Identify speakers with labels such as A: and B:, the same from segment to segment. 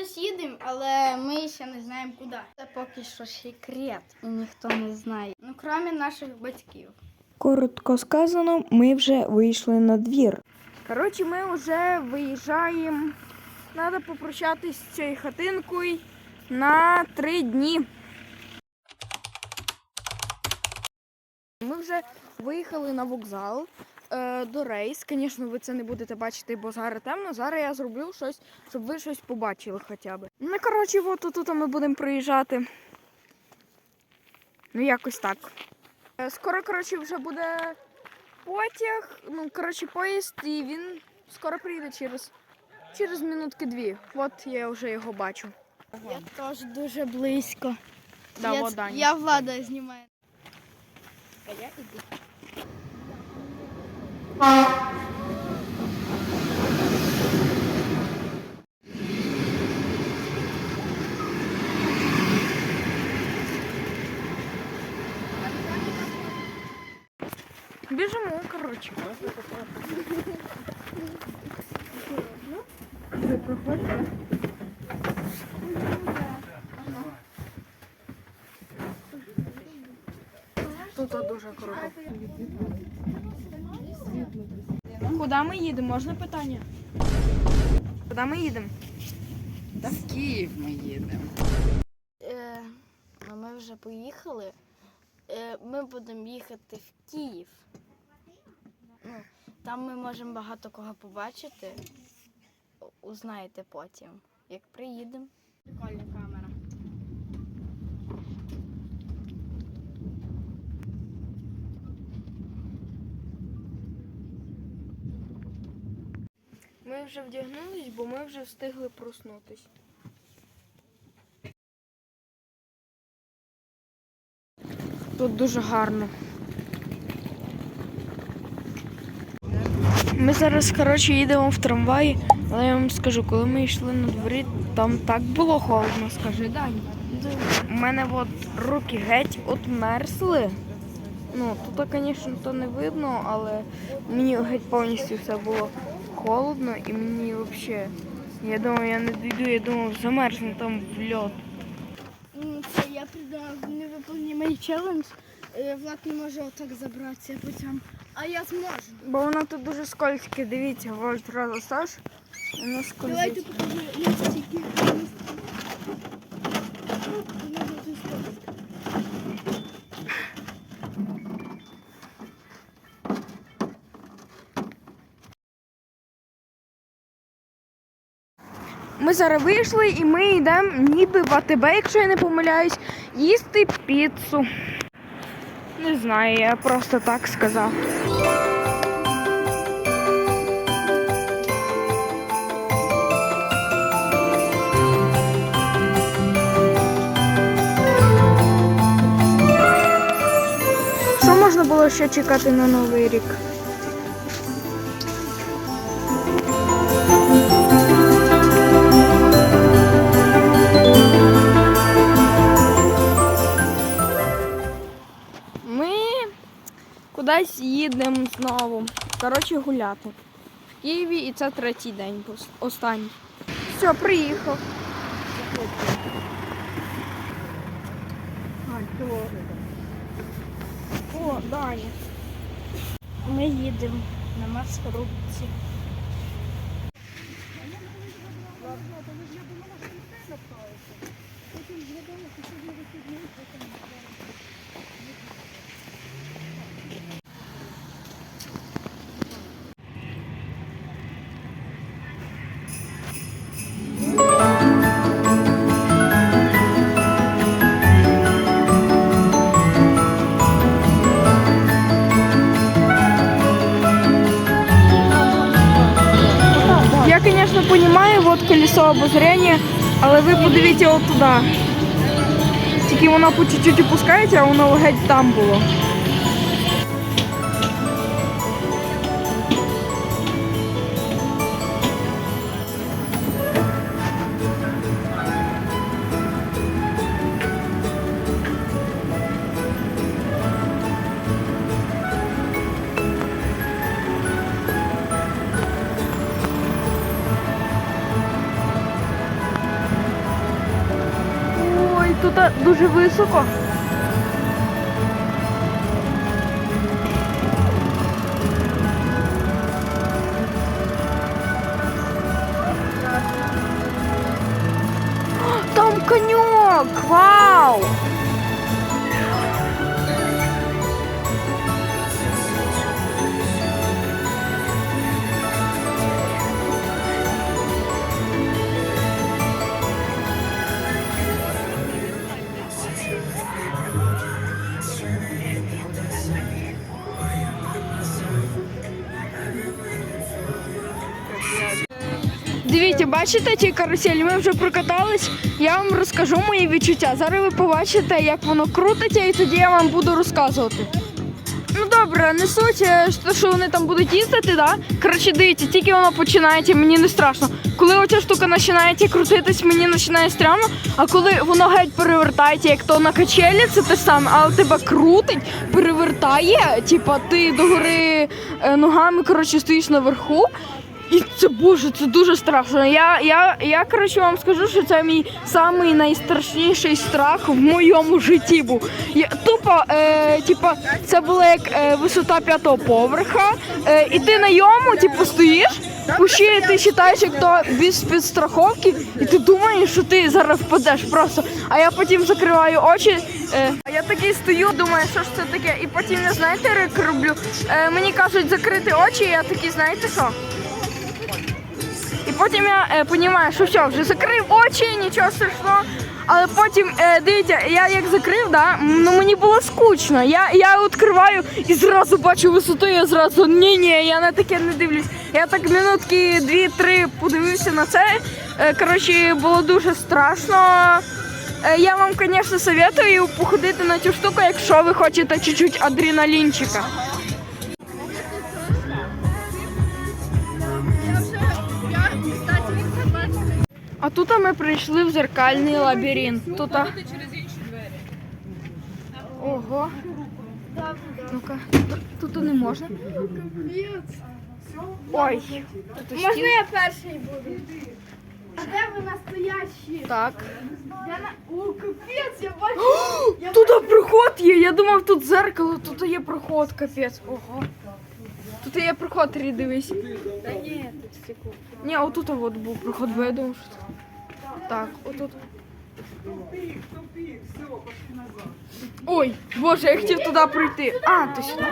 A: кудись їдемо, але ми ще не знаємо куди. Це поки що секрет, і ніхто не знає. Ну, крім наших батьків.
B: Коротко сказано, ми вже вийшли на двір. Коротше, ми вже виїжджаємо. Треба попрощатись з цією хатинкою на три дні. Ми вже виїхали на вокзал до рейс. Звісно, ви це не будете бачити, бо зараз темно. Зараз я зроблю щось, щоб ви щось побачили хоча б. Ну, коротше, от тут ми будемо приїжджати. Ну, якось так. Е, Скоро, коротше, вже буде потяг, ну, коротше, поїзд, і він скоро приїде через, через минутки дві. От я вже його бачу.
A: Я теж дуже близько.
B: Да,
A: я, я влада знімаю. А я іду.
B: Біжимо, коротше. Тут дуже круто. Куди ми їдемо? Можна питання? Куди ми їдемо?
C: Та в Київ ми їдемо.
A: Е, ну, ми вже поїхали. Е, ми будемо їхати в Київ. Ну, там ми можемо багато кого побачити. Узнаєте потім, як приїдемо. Прикольна
B: Ми вже вдягнулись, бо ми вже встигли проснутись. Тут дуже гарно. Ми зараз, коротше, їдемо в трамваї, але я вам скажу, коли ми йшли на дворі, там так було холодно, скажи Дань. У мене от руки геть отмерзли. Ну, тут, звісно, то не видно, але мені геть повністю все було холодно і мені взагалі. Я думаю, я не дійду, я думав, замерзну там в льот.
A: Я Це я придав невиповнімий челендж. Е, Влад не може отак забратися потім. А я зможу.
B: Бо воно тут дуже скользке, дивіться, вольт разу стаж, воно
A: Давайте покажу я Воно
B: Ми зараз вийшли і ми йдемо ніби в АТБ, якщо я не помиляюсь, їсти піцу. Не знаю, я просто так сказав. Що можна було ще чекати на Новий рік? Кудись їдемо знову. Коротше, гуляти. В Києві і це третій день, останній. Все, приїхав. О, Даня.
A: Ми їдемо на маршрутці.
B: Я, конечно, понимаю, вот колесо обозрения, але ви подивіться от туди. Тільки воно по чуть-чуть опускається, а воно геть там було. Тут дуже високо. Там конюк! Вау! Дивіться, бачите ті каруселі? Ми вже прокатались. Я вам розкажу мої відчуття. Зараз ви побачите, як воно крутиться, і тоді я вам буду розказувати. Ну добре, не суть, е, що- вони там будуть їздити, да? Коротше, дивіться, тільки воно починається, мені не страшно. Коли оця штука починає крутитись, мені починає стрьомно, а коли воно геть перевертається, як то на качелі, це те саме, але тебе крутить, перевертає, типа ти догори е, ногами коротше, стоїш наверху. І це боже, це дуже страшно. Я, я, я коротше вам скажу, що це мій самий найстрашніший страх в моєму житті був. Я, тупо, е, типа, це була як е, висота п'ятого поверха, е, і ти на йому, типу, стоїш. Пущі, ти вважаєш, як то без підстраховки, і ти думаєш, що ти зараз впадеш просто. А я потім закриваю очі. Е, я такий стою, думаю, що ж це таке. І потім я знаєте, як роблю. Е, мені кажуть закрити очі, і я такий, знаєте що? Потім я е, розумію, що все, вже закрив очі, нічого страшного. Але потім, е, дивіться, я як закрив, да, ну мені було скучно. Я, я відкриваю і зразу бачу висоту, я зразу ні, ні, я на таке не дивлюсь. Я так минутки дві-три подивився на це. Е, коротше, було дуже страшно. Е, я вам, звісно, советую походити на цю штуку, якщо ви хочете чуть-чуть адреналінчика. А тут ми прийшли в зеркальний лабіринт. Тут. а- Ого. Ну-ка, тут, тут не можна. Ой. Тут
A: Можна
B: стіл.
A: я перший буду? А де ви настоящі?
B: Так.
A: Я на... О, капець, я бачу. Я
B: Тут проход є. Я думав, тут зеркало, тут є проход, капець. Ого. Тут є проход, Рі, дивись.
A: Та ні, тут стекло.
B: Ні, отут от був проход, бо я думав, що тут. Так, отут. Ой, боже, я хотів туди пройти. А, ти сюди.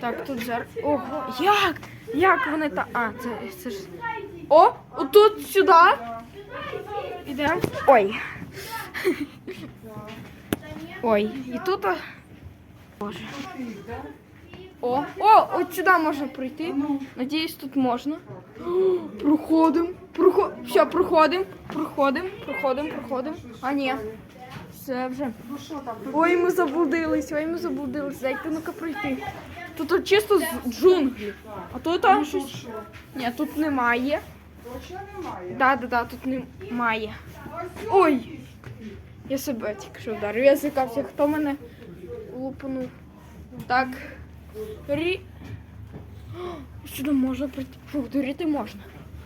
B: Так, тут жар. Ого, як? Як вони та. А, це, це ж. О, отут сюди. Ідемо. Ой. Ой, і тут. Боже. О, о, от сюди можна пройти. Надіюсь, тут можна. Проходимо. Проход... Все, проходимо, проходимо, проходимо, проходимо. А ні. Все вже. Ой, ми заблудились, ой, ми заблудились. Дайте ну-ка пройти. Тут чисто з джунглі. А тут там щось. Ні, тут немає.
C: Точно немає?
B: Да, да, да, тут немає. Ой! Я себе тільки що вдарив. Я злякався, хто мене лупанув. Так. Рі. Сюди можна прийти. Фу, дуріти можна.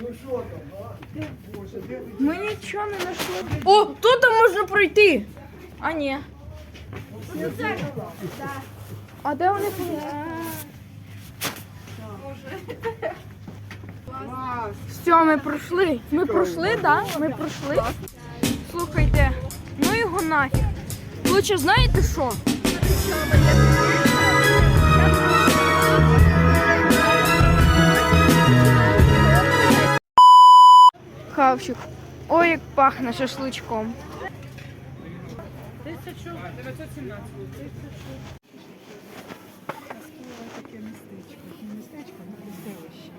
C: Ну що там, а?
B: Ми нічого не знайшли. О, тут можна пройти. А ні. А де вони. Все, ми пройшли. Ми пройшли, так? Да? Ми пройшли. Слухайте, ну його нафіг. Лучше знаєте що? Хавчик. Ой, як пахне шашличком.
C: Таке містечко. Не містечко, а селище.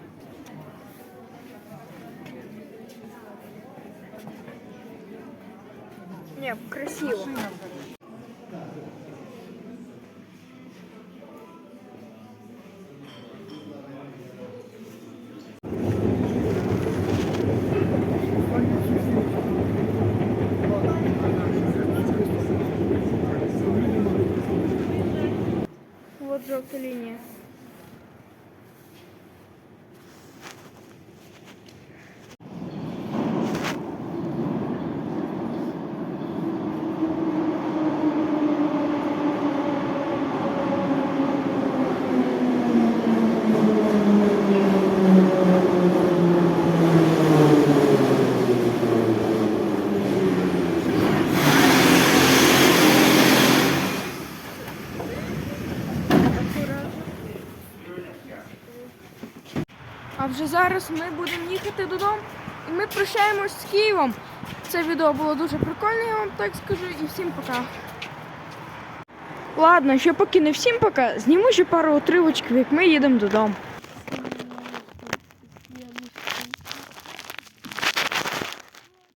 B: Ні, красиво.
C: Машина
B: А вже зараз ми будемо їхати додому і ми прощаємось з Києвом. Це відео було дуже прикольне, я вам так скажу, і всім пока. Ладно, ще поки не всім пока, зніму ще пару отривочків, як ми їдемо додому.